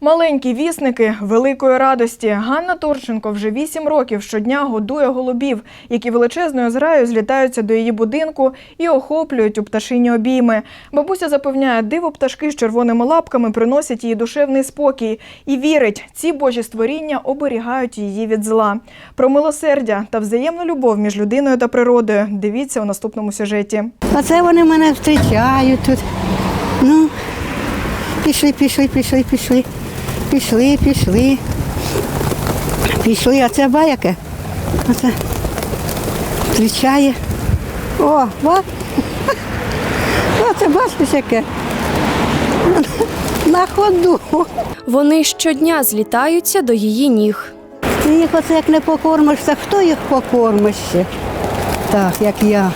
Маленькі вісники великої радості. Ганна Торченко вже вісім років щодня годує голубів, які величезною зграю злітаються до її будинку і охоплюють у пташині обійми. Бабуся запевняє, диво пташки з червоними лапками приносять їй душевний спокій і вірить, ці божі створіння оберігають її від зла. Про милосердя та взаємну любов між людиною та природою. Дивіться у наступному сюжеті. Оце вони мене зустрічають тут. Ну, пішли, пішли, пішли, пішли. Пішли, пішли. Пішли, а це баяке. Оце зустрічає. О, ба. Оце бачиш яке. На ходу. Вони щодня злітаються до її ніг. Ти їх оце як не покормишся, хто їх покормить ще? Так, як я.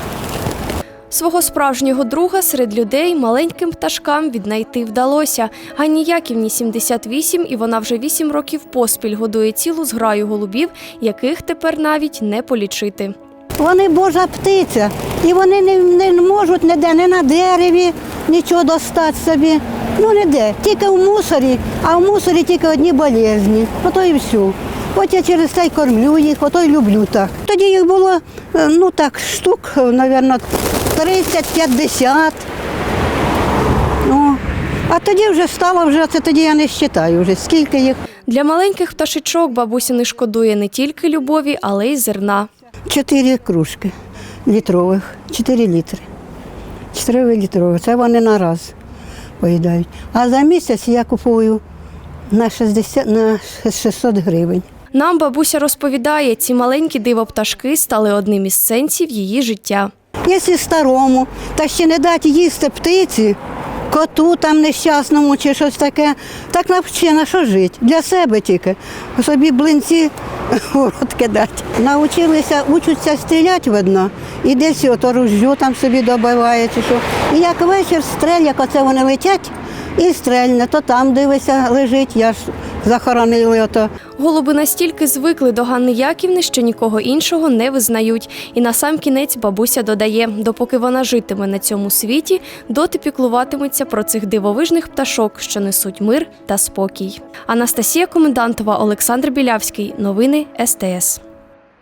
Свого справжнього друга серед людей маленьким пташкам віднайти вдалося. Ганні Яківні 78, і вона вже 8 років поспіль годує цілу зграю голубів, яких тепер навіть не полічити. Вони Божа птиця, і вони не, не можуть ніде, не на дереві нічого достати собі. Ну ніде, тільки в мусорі, а в мусорі тільки одні болезні. Ото і все. От я через це й кормлю їх, ото й люблю так. Тоді їх було, е, ну так, штук, мабуть, 30-50. Ну, а тоді вже стало, вже це тоді я не вважаю, вже скільки їх. Для маленьких пташечок бабуся не шкодує не тільки любові, але й зерна. Чотири кружки літрових, 4 літри. 4 літрові. Це вони на раз поїдають. А за місяць я купую на 60, на 600 гривень. Нам бабуся розповідає, ці маленькі диво-пташки стали одним із сенсів її життя. Якщо старому, та ще не дати їсти птиці, коту там нещасному чи щось таке, так навчи на що жити? Для себе тільки. Собі блинці рот кидати. Научилися, учаться стріляти видно. І десь ото ружжо там собі добиває чи що. І як вечір стрель, як оце вони летять, і стрельне, то там дивися, лежить, я ж захоронили ото. Голуби настільки звикли до Ганни Яківни, що нікого іншого не визнають. І на сам кінець бабуся додає, допоки вона житиме на цьому світі, доти піклуватиметься про цих дивовижних пташок, що несуть мир та спокій. Анастасія Комендантова, Олександр Білявський. Новини СТС.